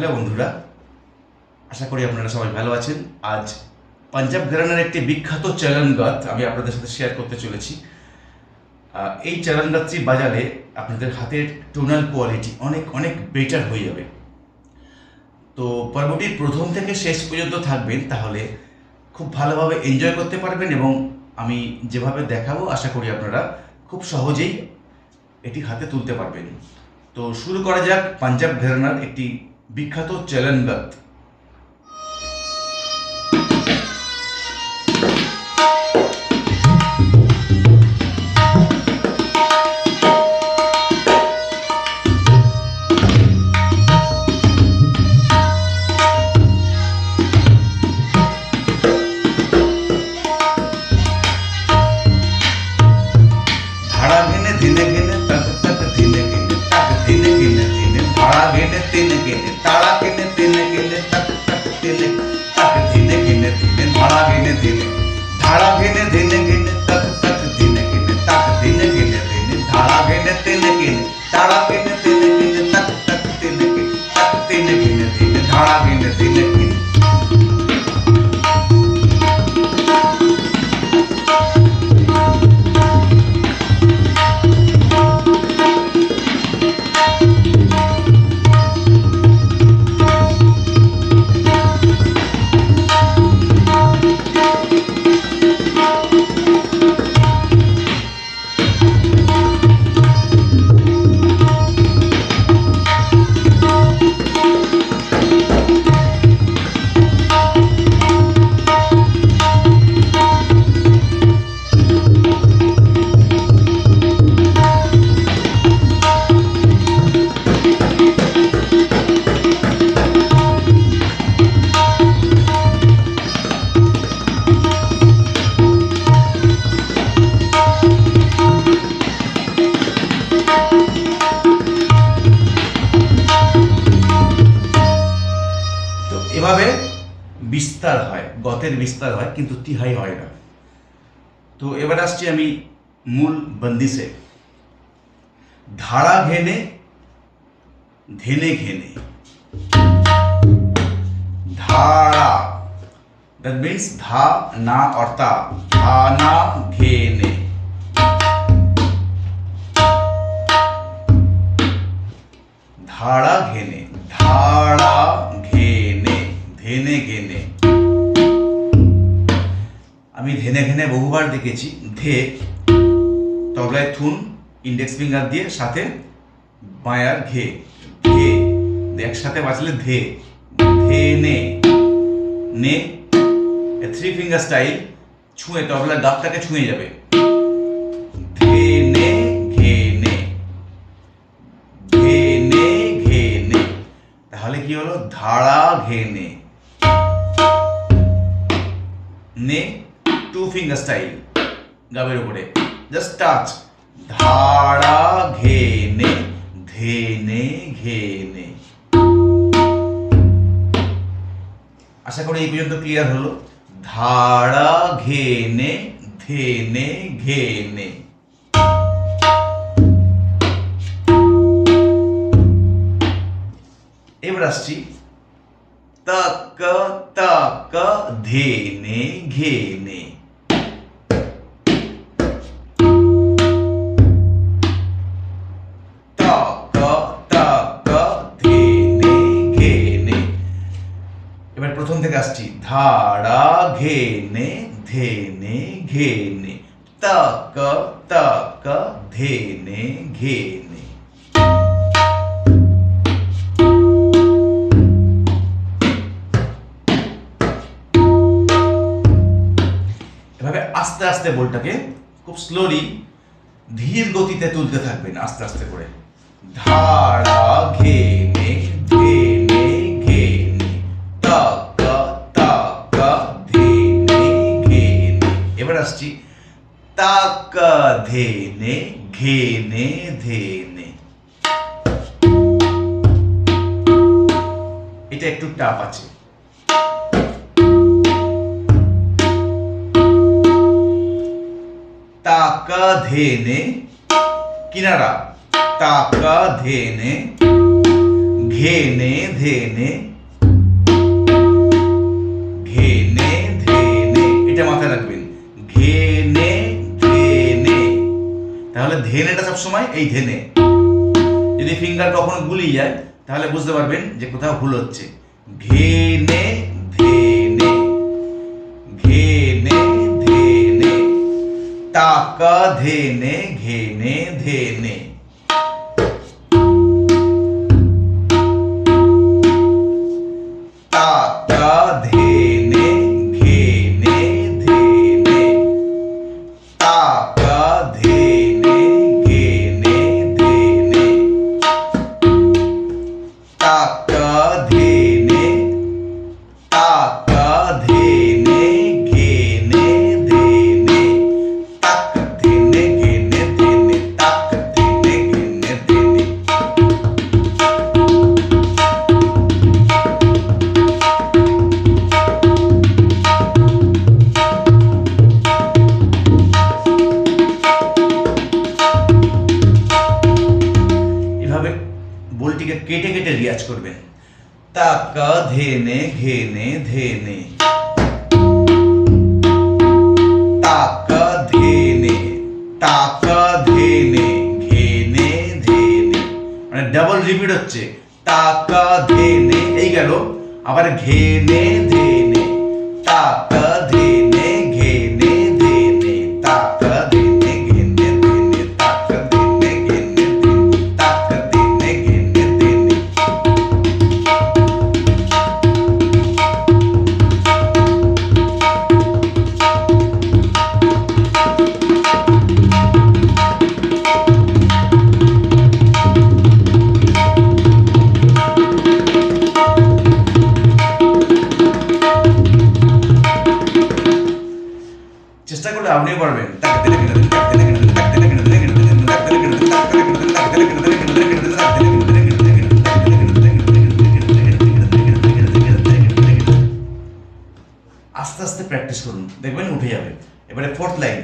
Hello বন্ধুরা, আশা করি আপনারা সবাই ভালো আছেন। আজ পাঞ্জাব ঘরানার একটি বিখ্যাত চালানগাত আমি আপনাদের সাথে শেয়ার করতে চলেছি। এই চালানগাতটি বাজালে আপনাদের হাতের টোনাল কোয়ালিটি অনেক অনেক বেটার হয়ে যাবে। তো পর্বটির প্রথম থেকে শেষ পর্যন্ত থাকবেন, তাহলে খুব ভালোভাবে এনজয় করতে পারবেন এবং আমি যেভাবে দেখাবো, আশা করি আপনারা খুব সহজেই এটি হাতে তুলতে পারবেন। তো শুরু করা যাক পাঞ্জাব ঘরানার একটি বিখ্যাত চ্যালেনগাত এভাবে বিস্তার হয়, গতের বিস্তার হয়, কিন্তু তিহাই হয় না। তো এবার আসছি আমি মূল বন্দিসে। ধারা ঘেনে, ধেনে ঘেনে। ধারা দ্যাট মিনস ধা না অর্থা ধা না দেখেছি, ধে, তবলায় থুন ইন্ডেক্স ফিঙ্গার দিয়ে সাথে বায়ার ঘে ধে একসাথে বাঁচলে ধে ধেনে নে থ্রি ফিঙ্গার স্টাইল ছুঁয়ে, তবলার গাপটাকে ছুঁয়ে যাবে। তাহলে কি হলো? ধারা ঘেনে নে ফিঙ্গার স্টাইল গাবের উপরে। জাস্ট টাচ ধারা ঘেনে ধেনে ঘেনে। আশা করি এই পর্যন্ত ক্লিয়ার হলো। ধারা ঘেনে ধেনে ঘেনে। এবার আসছি। তক তক, ধেনে, ঘেনে। ধারা ঘেনে ধেনে ঘেনে, তক তক ধেনে ঘেনে। এভাবে আস্তে আস্তে বলটাকে খুব স্লোলি ধীর গতিতে তুলতে থাকবেন, আস্তে আস্তে করে। ধারা ঘেনে ধেনে ঘেনে ধেনে। এটা একটু টাপ আছে। তাকা ধেনে কিনারা। তাকা ধেনে ঘেনে ধেনে। তাহলে ধেনেটা সবসময় এই ধেনে। যদি ফিঙ্গার কখনো গুলিয়ে যায়, তাহলে বুঝতে পারবেন যে কোথাও ভুল হচ্ছে। ঘেনে, ধেনে ঘেনে, ধেনে, টাকা, ধেনে, ঘেনে, ধেনে। টাকা ধেনে, ঘেনে, ধেনে। টাকা ধেনে টাকা, ধেনে, ঘেনে, ধেনে। মানে ডাবল রিপিট হচ্ছে। টাকা, ধেনে, এই গেল। আবার ঘেনে, ধেনে পারবেন আস্তে আস্তে প্র্যাকটিস করুন দেখবেন উঠে যাবে এবারে ফোর্থ লাইন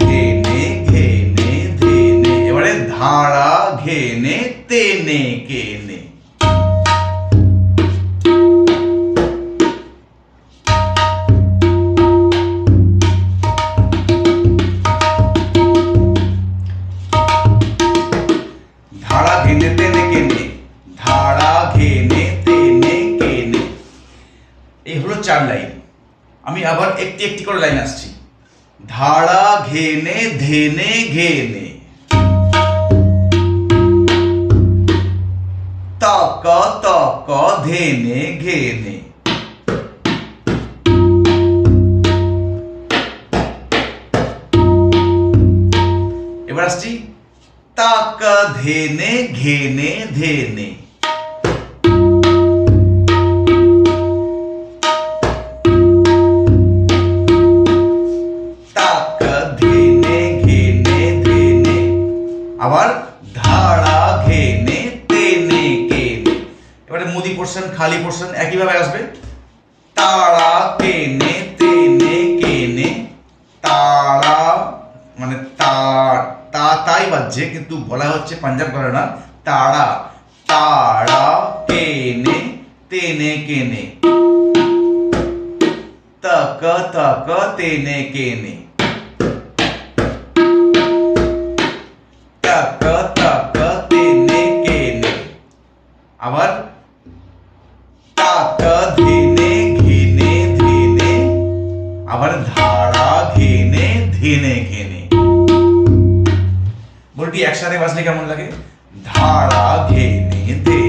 ঘেনে ধেনে এবারে ধারা ঘেনে তেনে আবার একটি একটি করে লাইন আসছি। ধারা ঘেনে, ধেনে, ঘেনে। তক তক, ধেনে, ঘেনে। এবার আসছি। তাক, ধেনে, ঘেনে, ধেনে। খালি পোর্শন একইভাবে আসবে। তারা কেনে তেনে, কেনে, তারা মানে তার তা, তাই বাজছে, কিন্তু বলা হচ্ছে পাঞ্জাব ঘরানা তারা তারা কেনে তেনে, কেনে। তক তক, তেনে, কেনে। তক তক, তেনে, কেনে। আবার আবার ধারা ঘেনে ধেনে ঘেনে বলটি একসাথে বাজলে কেমন লাগে ধারা ঘেনে ধেনে ঘেনে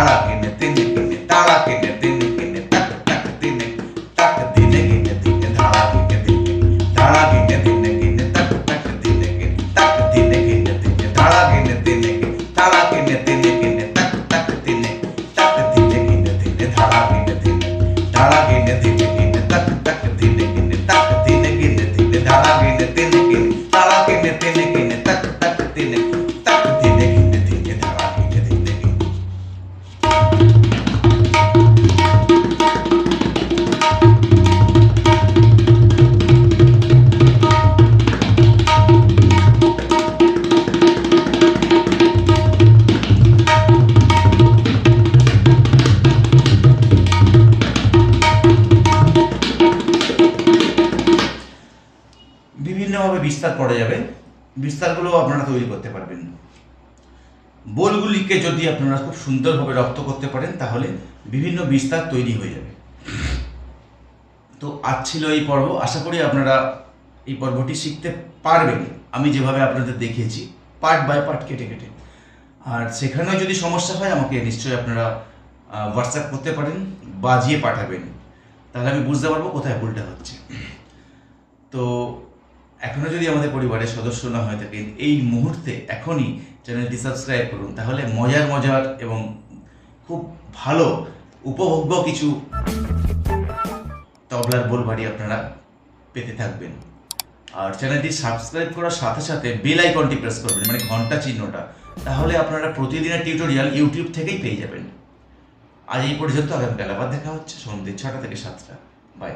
marah gitu. বিস্তারগুলো আপনারা তৈরি করতে পারবেন। বোলগুলিকে যদি আপনারা খুব সুন্দরভাবে রপ্ত করতে পারেন, তাহলে বিভিন্ন বিস্তার তৈরি হয়ে যাবে। তো আজ ছিল এই পর্ব। আশা করি আপনারা এই পর্বটি শিখতে পারবেন। আমি যেভাবে আপনাদের দেখিয়েছি, পার্ট বাই পার্ট কেটে কেটে। আর সেখানেও যদি সমস্যা হয়, আমাকে নিশ্চয়ই আপনারা হোয়াটসঅ্যাপ করতে পারেন, বাজিয়ে পাঠাবেন। তাহলে আমি বুঝতে পারব কোথায় ভুলটা হচ্ছে। তো এখনও যদি আমাদের পরিবারের সদস্য না হয়ে থাকেন এই মুহূর্তে এখনই চ্যানেলটি সাবস্ক্রাইব করুন, তাহলে মজার মজার এবং খুব ভালো, উপভোগ্য কিছু তবলার বোলবাড়ি আপনারা পেতে থাকবেন। আর চ্যানেলটি সাবস্ক্রাইব করার সাথে সাথে বেল আইকনটি প্রেস করবেন মানে ঘণ্টা চিহ্নটা, তাহলে আপনারা প্রতিদিনের টিউটোরিয়াল ইউটিউব থেকেই পেয়ে যাবেন। আজ এই পর্যন্ত, আগামীকাল আবার দেখা হচ্ছে সন্ধ্যে ছটা থেকে সাতটা। বাই